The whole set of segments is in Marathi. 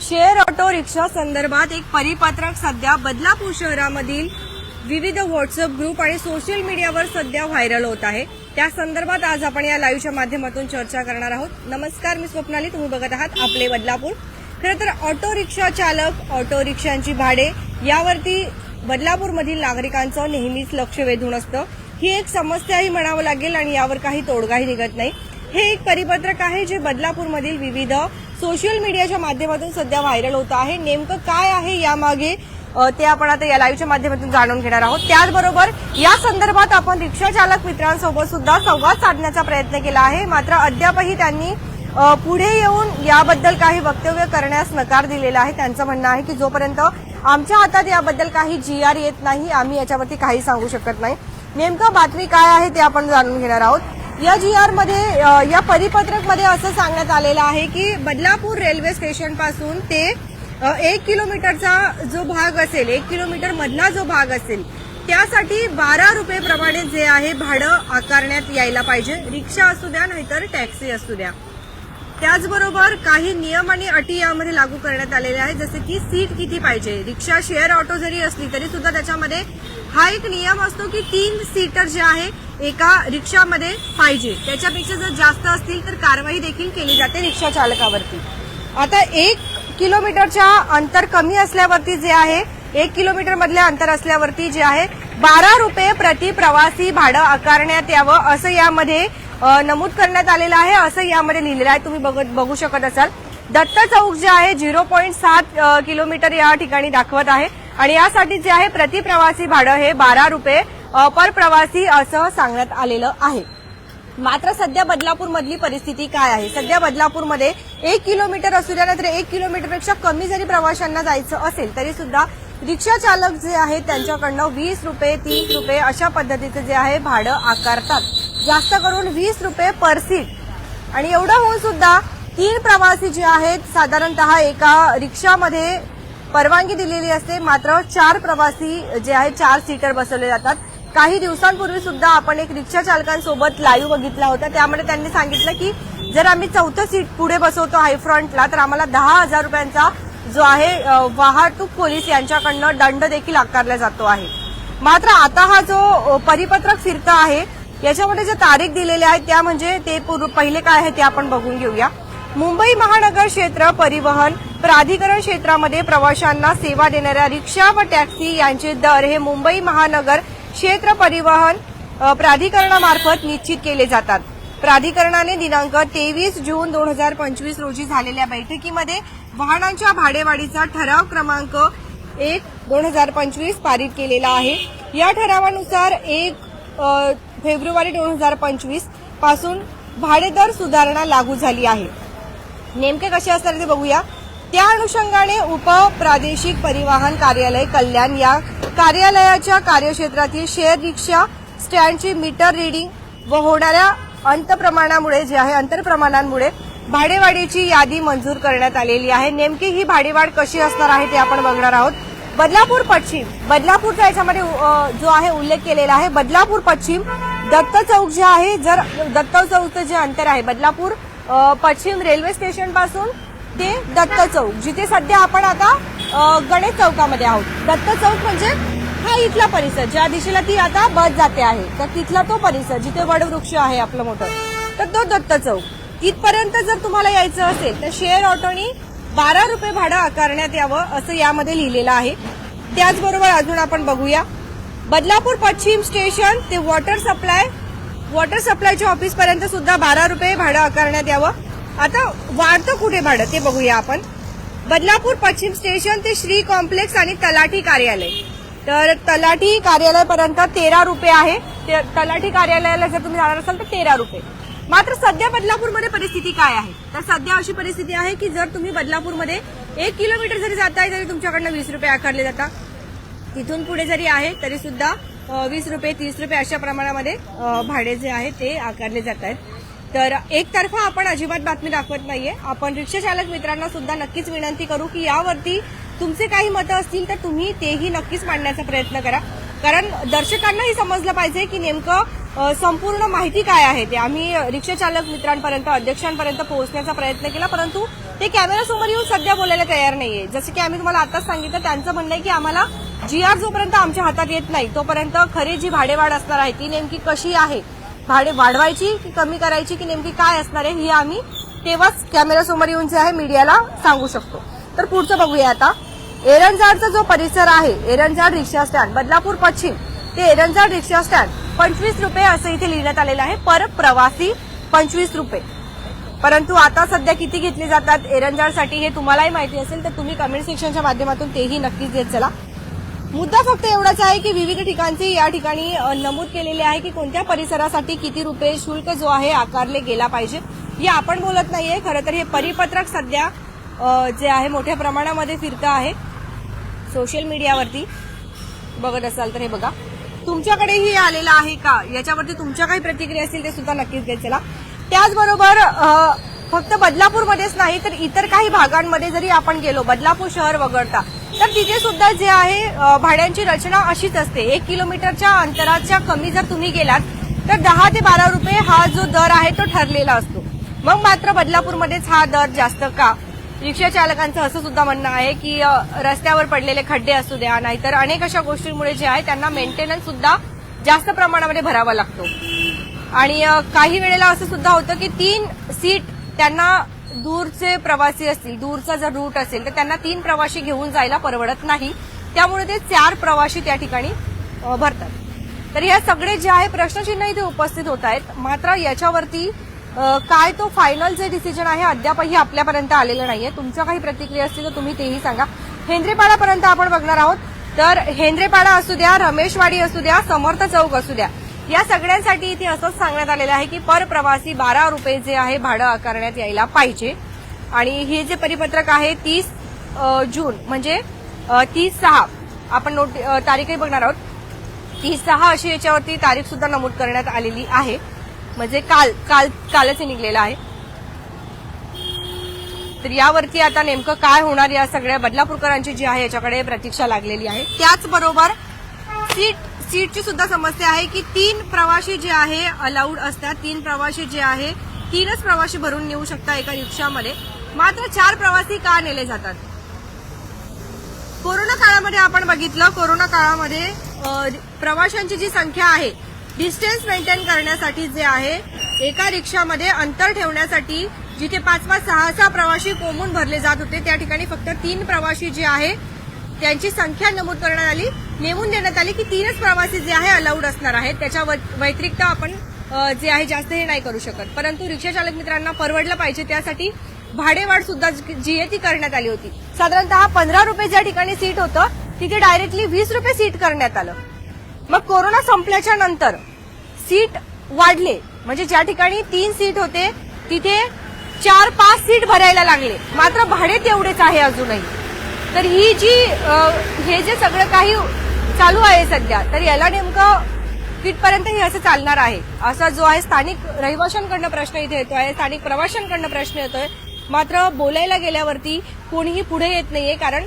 शेअर ऑटो रिक्षा संदर्भात एक परिपत्रक सध्या बदलापूर शहरामधील विविध व्हॉट्सअप ग्रुप आणि सोशल मीडियावर सध्या व्हायरल होत आहे. त्या संदर्भात आज आपण या लाईव्हच्या माध्यमातून चर्चा करणार आहोत. नमस्कार मी स्वप्नाली. तुम्ही बघत आहात आपले बदलापूर. खरं तर ऑटो रिक्षा चालक ऑटो रिक्षांची भाडे यावरती बदलापूरमधील नागरिकांचं नेहमीच लक्ष वेधून असतं. ही एक समस्याही म्हणावं लागेल आणि यावर काही तोडगाही निघत नाही. हे एक परिपत्रक आहे जे बदलापूरमधील विविध सोशल मीडियाच्या माध्यमातून सध्या व्हायरल होत आहे. नेमकं काय आहे यामागे ते आपण आता या लाईव्हच्या माध्यमातून जाणून घेणार आहोत. त्याचबरोबर या संदर्भात आपण रिक्षा चालक मित्रांसोबत सुद्धा संवाद साधण्याचा प्रयत्न केला आहे. मात्र अद्यापही त्यांनी पुढे येऊन याबद्दल काही वक्तव्य करण्यास नकार दिलेला आहे. त्यांचं म्हणणं आहे की जोपर्यंत आमच्या हातात याबद्दल काही जी आर येत नाही आम्ही याच्यावरती काही सांगू शकत नाही. नेमकं बातमी काय आहे ते आपण जाणून घेणार आहोत. या जी आरमध्ये या परिपत्रकमध्ये असं सांगण्यात आलेलं आहे की बदलापूर रेल्वे स्टेशनपासून ते एक किलोमीटरचा जो भाग असेल एक किलोमीटर मधला जो भाग असेल त्यासाठी बारा रुपये प्रमाणे जे आहे भाडं आकारण्यात यायला पाहिजे. रिक्षा असू द्या नाहीतर टॅक्सी असू द्या. त्याचबरोबर काही नियम आणि अटी यामध्ये लागू करण्यात आलेले आहेत. जसे की सीट किती पाहिजे? रिक्षा शेअर ऑटो जरी असली तरी सुद्धा त्याच्यामध्ये हा एक नियम असतो की तीन सीटर जे आहे एका रिक्षामध्ये पाहिजे. त्याच्यापेक्षा जर जास्त असतील तर कारवाई देखील केली जाते रिक्षा चालकावरती. आता एक किलोमीटरच्या अंतर कमी असल्यावरती जे आहे एक किलोमीटर मधल्या अंतर असल्यावरती जे आहे बारा रुपये प्रति प्रवासी भाडं आकारण्यात यावं असं यामध्ये नमूद करण्यात आलेलं आहे. असं यामध्ये लिहिलेलं आहे. तुम्ही बघत बघू शकत असाल. दत्त चौक जे आहे झिरो पॉईंट सात किलोमीटर या ठिकाणी दाखवत आहे. आणि यासाठी जे आहे प्रति प्रवासी भाडं हे बारा रुपये परप्रवासी प्रवासी असं सांगण्यात आलेलं आहे. मात्र सध्या बदलापूर मधली परिस्थिती काय आहे? सध्या बदलापूरमध्ये एक किलोमीटर असू द्या नाहीतर एक किलोमीटरपेक्षा कमी जरी प्रवाशांना जायचं असेल तरी सुद्धा रिक्षा चालक जे आहेत त्यांच्याकडनं वीस रुपये तीस रुपये अशा पद्धतीचं जे आहे भाडं आकारतात. जास्त करून वीस रुपये पर सीट. आणि एवढं होऊन सुद्धा तीन प्रवासी जे आहेत साधारणतः एका रिक्षामध्ये परवानगी दिलेली असते मात्र चार प्रवासी जे आहेत चार सीटर बसवले जातात. काही दिवसांपूर्वी सुद्धा आपण एक रिक्षा चालकांसोबत लाईव्ह बघितला होता. त्यामध्ये त्यांनी सांगितलं की जर आम्ही चौथं सीट पुढे बसवतो हायफ्रंटला तर आम्हाला दहा हजार रुपयांचा जो आहे वाहतूक पोलीस यांच्याकडनं दंड देखील आकारला जातो आहे. मात्र आता हा जो परिपत्रक फिरतं आहे याच्यामध्ये ज्या तारीख दिलेल्या आहेत त्या म्हणजे ते पहिले काय आहे ते आपण बघून घेऊया. मुंबई महानगर क्षेत्र परिवहन प्राधिकरण क्षेत्रामध्ये प्रवाशांना सेवा देणाऱ्या रिक्षा व टॅक्सी यांचे दर हे मुंबई महानगर क्षेत्र परिवहन प्राधिकरणामार्फत निश्चित केले जातात. प्राधिकरणाने दिनांक तेवीस जून दोन हजार पंचवीस रोजी झालेल्या बैठकीमध्ये वाहनांच्या भाडेवाढीचा ठराव क्रमांक एक दोन हजार पंचवीस पारित केलेला आहे. या ठरावानुसार एक फेब्रुवारी दोन हजार पंचवीसपासून भाडेदर सुधारणा लागू झाली आहे. नेमके कसे असतात ते बघूया. त्या अनुषंगाने उपप्रादेशिक परिवहन कार्यालय कल्याण या कार्यालयाच्या कार्यक्षेत्रातील शेअर रिक्षा स्टँडची मीटर रिडिंग व होणाऱ्या अंतप्रमाणामुळे जे आहे अंतरप्रमाणांमुळे भाडेवाढीची यादी मंजूर करण्यात आलेली आहे. नेमकी ही भाडेवाढ कशी असणार आहे ते आपण बघणार आहोत. बदलापूर पश्चिम बदलापूरचा याच्यामध्ये जो आहे उल्लेख केलेला आहे. बदलापूर पश्चिम दत्त चौक जे आहे जर दत्त चौकचं जे अंतर आहे बदलापूर पश्चिम रेल्वे स्टेशनपासून ते दत्त चौक जिथे सध्या आपण आता गणेश चौकामध्ये आहोत. दत्त चौक म्हणजे हा इथला परिसर ज्या दिशेला ती आता बस जाते आहे. तर तिथला तो परिसर जिथे वडवृक्ष आहे आपलं मोठं तर तो दत्त चौक. इथपर्यंत जर तुम्हाला यायचं असेल तर शेअर ऑटोनी बारा रुपये भाडं आकारण्यात यावं असं यामध्ये लिहिलेलं आहे. त्याचबरोबर अजून आपण बघूया. बदलापूर पश्चिम स्टेशन ते वॉटर सप्लाय वॉटर सप्लायच्या ऑफिस पर्यंत सुद्धा बारा रुपये भाडं आकारण्यात यावं. आता वाढतं कुठे भाडं ते बघूया आपण. बदलापूर पश्चिम स्टेशन ते श्री कॉम्प्लेक्स आणि तलाठी कार्यालय. तर तलाठी कार्यालयापर्यंत तेरा रुपये आहे. ते- तलाठी कार्यालयाला जर तुम्ही जाणार असाल तर तेरा रुपये. मात्र सध्या बदलापूरमध्ये परिस्थिती काय आहे? तर सध्या अशी परिस्थिती आहे की जर तुम्ही बदलापूरमध्ये एक किलोमीटर जरी जाताय तरी तुमच्याकडनं वीस रुपये आकारले जातात. तिथून पुढे जरी आहे तरी सुद्धा वीस रुपये तीस रुपये अशा प्रमाणामध्ये भाडे जे आहे ते आकारले जात आहेत तर एकतर्फा आपण अजिबात बातमी दाखवत नाहीये. आपण रिक्षाचालक मित्रांना सुद्धा नक्कीच विनंती करू की यावरती तुमचे काही मतं असतील तर तुम्ही तेही नक्कीच मांडण्याचा प्रयत्न करा. कारण दर्शकांनाही समजलं पाहिजे की नेमकं संपूर्ण माहिती काय आहे ते. आम्ही रिक्षाचालक मित्रांपर्यंत अध्यक्षांपर्यंत पोहोचण्याचा प्रयत्न केला परंतु ते कॅमेरासमोर येऊन सध्या बोलायला तयार नाहीये. जसं की आम्ही तुम्हाला आताच सांगितलं त्यांचं म्हणणं आहे की आम्हाला जी आर जोपर्यंत आमच्या हातात येत नाही तोपर्यंत खरी जी भाडेवाढ असणार आहे ती नेमकी कशी आहे भाडे वाढवायची की कमी करायची की नेमकी काय असणार आहे ही आम्ही तेव्हाच कॅमेरासमोर येऊन जे आहे मीडियाला सांगू शकतो. तर पुढचं बघूया आता. एरणझाडचा जो परिसर आहे एरणझाड रिक्षा स्टँड बदलापूर पश्चिम ते एरंजाड रिक्षा स्टँड पंचवीस रुपये असं इथे लिहिण्यात आलेलं आहे. पर प्रवासी पंचवीस रुपये. परंतु आता सध्या किती घेतले जातात एरंजाडसाठी हे तुम्हालाही माहिती असेल तर तुम्ही कमेंट सेक्शनच्या माध्यमातून तेही नक्कीच देत चला. मुद्दा फक्त एवढाच आहे की विविध ठिकाणचे या ठिकाणी नमूद केलेले आहे की कोणत्या परिसरासाठी किती रुपये शुल्क जो आहे आकारले गेला पाहिजे. हे आपण बोलत नाहीये. खरं तर हे परिपत्रक सध्या जे आहे मोठ्या प्रमाणामध्ये फिरतं आहे. सोशल मीडियावरती. बघत असाल तर हे बघा. तुमच्याकडेही आलेलं आहे का? याच्यावरती तुमच्या काही प्रतिक्रिया असतील ते सुद्धा नक्कीच देत चला. त्याचबरोबर फक्त बदलापूरमध्येच नाही तर इतर काही भागांमध्ये जरी आपण गेलो बदलापूर शहर वगळता तर तिथे सुद्धा जे आहे भाड्यांची रचना अशीच असते. एक किलोमीटरच्या अंतराच्या कमी जर तुम्ही गेलात तर दहा ते बारा रुपये हा जो दर आहे तो ठरलेला असतो. मग मात्र बदलापूरमध्येच हा दर जास्त का? रिक्षा चालकांचं असं सुद्धा म्हणणं आहे की रस्त्यावर पडलेले खड्डे असू द्या नाहीतर अनेक अशा गोष्टींमुळे जे आहे त्यांना मेंटेनन्स सुद्धा जास्त प्रमाणामध्ये भरावा लागतो. आणि काही वेळेला असं सुद्धा होतं की तीन सीट त्यांना दूरचे प्रवासी असतील दूरचा जर रूट असेल तर त्यांना तीन प्रवासी घेऊन जायला परवडत नाही. त्यामुळे ते चार प्रवासी त्या ठिकाणी भरतात. तर या सगळे जे आहे प्रश्नचिन्ह इथे उपस्थित होत आहेत. मात्र याच्यावरती काय तो फायनल जे डिसिजन आहे अद्यापही आपल्यापर्यंत आलेलं नाहीये. तुमच्या काही प्रतिक्रिया असतील तर तुम्ही तेही सांगा. हेंद्रेपाडापर्यंत आपण बघणार आहोत. तर हेंद्रेपाडा असू द्या रमेशवाडी असू द्या समर्थ चौक असू द्या. या सगळ्यांसाठी इथे असंच सांगण्यात आलेलं आहे की पर प्रवासी बारा रुपये जे आहे भाडं आकारण्यात यायला पाहिजे. आणि हे जे परिपत्रक आहे तीस जून म्हणजे तीस सहा आपण नोटी तारीखही बघणार आहोत. तीस सहा अशी याच्यावरती तारीख सुद्धा नमूद करण्यात आलेली आहे. म्हणजे काल काल कालच हे निघलेलं आहे. तर यावरती आता नेमकं काय होणार या सगळ्या बदलापूरकरांची जी आहे याच्याकडे प्रतीक्षा लागलेली आहे. त्याचबरोबर सीट सीटची सुद्धा समस्या आहे की तीन प्रवासी जे आहे अलाउड असतात. तीन प्रवासी जे आहे तीनच प्रवासी भरून नेऊ शकता एका रिक्षामध्ये. मात्र चार प्रवासी का नेले जातात? कोरोना काळामध्ये आपण बघितलं कोरोना काळामध्ये प्रवाशांची जी संख्या आहे डिस्टन्स मेंटेन करण्यासाठी जे आहे एका रिक्षामध्ये अंतर ठेवण्यासाठी जिथे पाच पाच सहा सहा प्रवासी कोमून भरले जात होते त्या ठिकाणी फक्त तीन प्रवासी जे आहे त्यांची संख्या नमूद करण्यात आली. नेमून देण्यात आली की तीनच प्रवासी जे आहे अलाउड असणार आहेत. त्याच्या व्यतिरिक्त आपण जे आहे जास्त हे नाही करू शकत. परंतु रिक्षा चालक मित्रांना परवडलं पाहिजे. त्यासाठी भाडेवाढ सुद्धा जी आहे ती करण्यात आली होती. साधारणतः पंधरा रुपये ज्या ठिकाणी सीट होतं तिथे डायरेक्टली वीस रुपये सीट करण्यात आलं. मग कोरोना संपल्याच्या नंतर सीट वाढले. म्हणजे ज्या ठिकाणी तीन सीट होते तिथे चार पाच सीट भरायला लागले. मात्र भाडे तेवढेच आहे अजूनही. तर ही जी हे जे सगळं काही चालू आहे सध्या. तर याला नेमकं कितपर्यंत हे असं चालणार आहे. असा जो आहे स्थानिक रहिवाशांकडनं प्रश्न इथे येतो आहे स्थानिक प्रवाशांकडनं प्रश्न येतोय. मात्र बोलायला गेल्यावरती कोणीही पुढे येत नाहीये कारण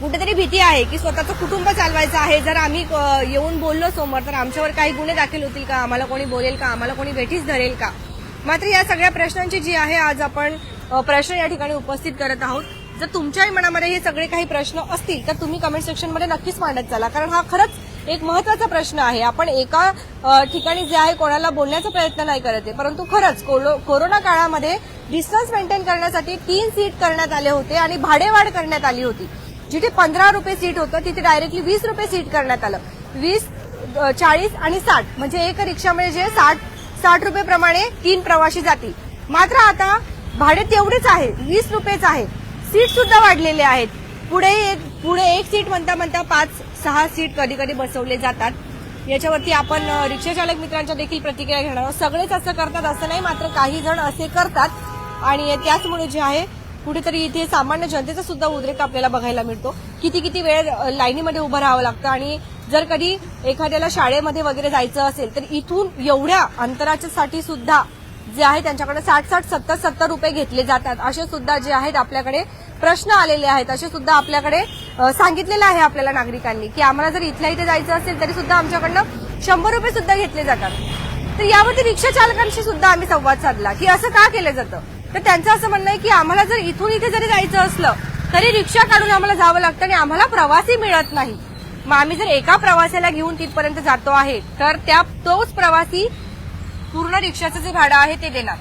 कुठेतरी भीती आहे की स्वतःचं कुटुंब चालवायचं आहे. जर आम्ही येऊन बोललो समोर तर आमच्यावर काही गुन्हे दाखल होतील का? आम्हाला कोणी बोलेल का? आम्हाला कोणी भेटीस धरेल का? मात्र या सगळ्या प्रश्नांची जी आहे आज आपण प्रश्न या ठिकाणी उपस्थित करत आहोत. जर तुमच्याही मनामध्ये हे सगळे काही प्रश्न असतील तर तुम्ही कमेंट सेक्शनमध्ये नक्कीच मांडत चाला. कारण हा खरंच एक महत्त्वाचा प्रश्न आहे. आपण एका ठिकाणी जे आहे कोणाला बोलण्याचा प्रयत्न नाही करत आहे. परंतु खरंच कोरोना काळामध्ये डिस्टन्स मेंटेन करण्यासाठी तीन सीट करण्यात आले होते आणि भाडेवाढ करण्यात आली होती. जिथे पंधरा रुपये सीट होतं तिथे डायरेक्टली वीस रुपये सीट करण्यात आलं. वीस चाळीस आणि साठ म्हणजे एक रिक्षामध्ये जे साठ साठ रुपये प्रमाणे तीन प्रवासी जातील. मात्र आता भाडे तेवढेच आहे. वीस रुपयेच आहे. सीट सुद्धा वाढलेले आहेत. पुढे एक पुढे एक सीट म्हणता म्हणता पाच सहा सीट कधी कधी बसवले जातात. याच्यावरती आपण रिक्षाचालक मित्रांच्या देखील प्रतिक्रिया घेणार आहोत. सगळेच असं करतात असं नाही मात्र काही जण असे करतात. आणि त्याचमुळे जे आहे कुठेतरी इथे सामान्य जनतेचा सुद्धा उद्रेक आपल्याला बघायला मिळतो. किती किती वेळ लाईनीमध्ये उभं राहावं लागतं आणि जर कधी एखाद्याला शाळेमध्ये वगैरे जायचं असेल तर इथून एवढ्या अंतराच्या साठी सुद्धा जे आहे त्यांच्याकडे साठ साठ सत्तर सत्तर रुपये घेतले जातात. असे सुद्धा जे आहेत आपल्याकडे प्रश्न आलेले आहेत. असे सुद्धा आपल्याकडे सांगितलेलं आहे आपल्याला नागरिकांनी की आम्हाला जर इथल्या इथे जायचं असेल तरी सुद्धा आमच्याकडनं शंभर रुपये सुद्धा घेतले जातात. तर यावरती रिक्षा चालकांशी सुद्धा आम्ही संवाद साधला की असं का केलं जातं? तर त्यांचं असं म्हणणं आहे की आम्हाला जर इथून इथे जरी जायचं असलं तरी रिक्षा काढून आम्हाला जावं लागतं आणि आम्हाला प्रवासी मिळत नाही. मग आम्ही जर एका प्रवासाला घेऊन तिथपर्यंत जातो आहे तर त्या तोच प्रवासी पूर्ण रिक्षाचं जे भाडं आहे ते देणार.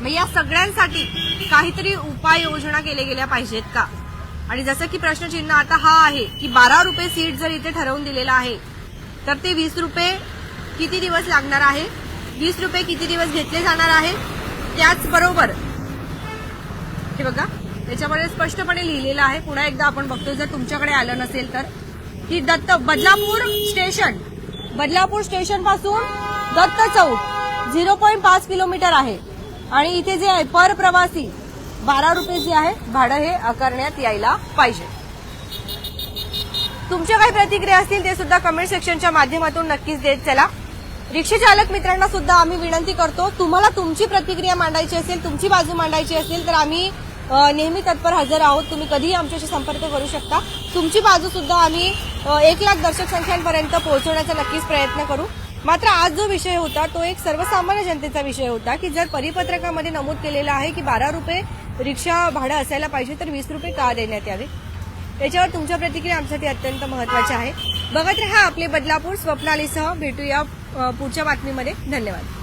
मग या सगळ्यांसाठी काहीतरी उपाययोजना केल्या गेल्या पाहिजेत का? आणि जसं की प्रश्नचिन्ह आता हा आहे की बारा रुपये सीट जर इथे ठरवून दिलेलं आहे तर ते वीस रुपये किती दिवस लागणार आहे? वीस रुपये किती दिवस घेतले जाणार आहे? त्याचबरोबर हे बघा त्याच्यामध्ये स्पष्टपणे लिहिलेलं आहे. पुन्हा एकदा आपण बघतो जर तुमच्याकडे आलं नसेल तर. की दत्त बदलापूर स्टेशन. बदलापूर स्टेशनपासून दत्त चौक झिरो पॉईंट पाच किलोमीटर आहे. आणि इथे जे आहे पर प्रवासी बारा रुपये जे आहे भाडं हे आकारण्यात यायला पाहिजे. तुमच्या काही प्रतिक्रिया असतील ते सुद्धा कमेंट सेक्शनच्या माध्यमातून नक्कीच देत चला. रिक्षाचालक मित्रांना सुद्धा आम्ही विनंती करतो तुम्हाला तुमची प्रतिक्रिया मांडायची असेल तुमची बाजू मांडायची असेल तर आम्ही नेहमी तत्पर हजर आहोत. तुम्ही कधीही आमच्याशी संपर्क करू शकता. तुमची बाजू सुद्धा आम्ही एक लाख दर्शक संख्यांपर्यंत पोहोचवण्याचा नक्कीच प्रयत्न करू. मात्र आज जो विषय होता तो एक सर्वसामान्य जनतेचा विषय होता की जर परिपत्रकामध्ये नमूद केलेलं आहे की बारा रुपये रिक्षा भाडं असायला पाहिजे तर वीस रुपये का देण्यात यावे? त्याच्यावर तुमच्या प्रतिक्रिया आमच्यासाठी अत्यंत महत्त्वाच्या आहे बघत रहा आपले बदलापूर स्वप्नालीसह. भेटूया पुढच्या बातमीमध्ये. धन्यवाद.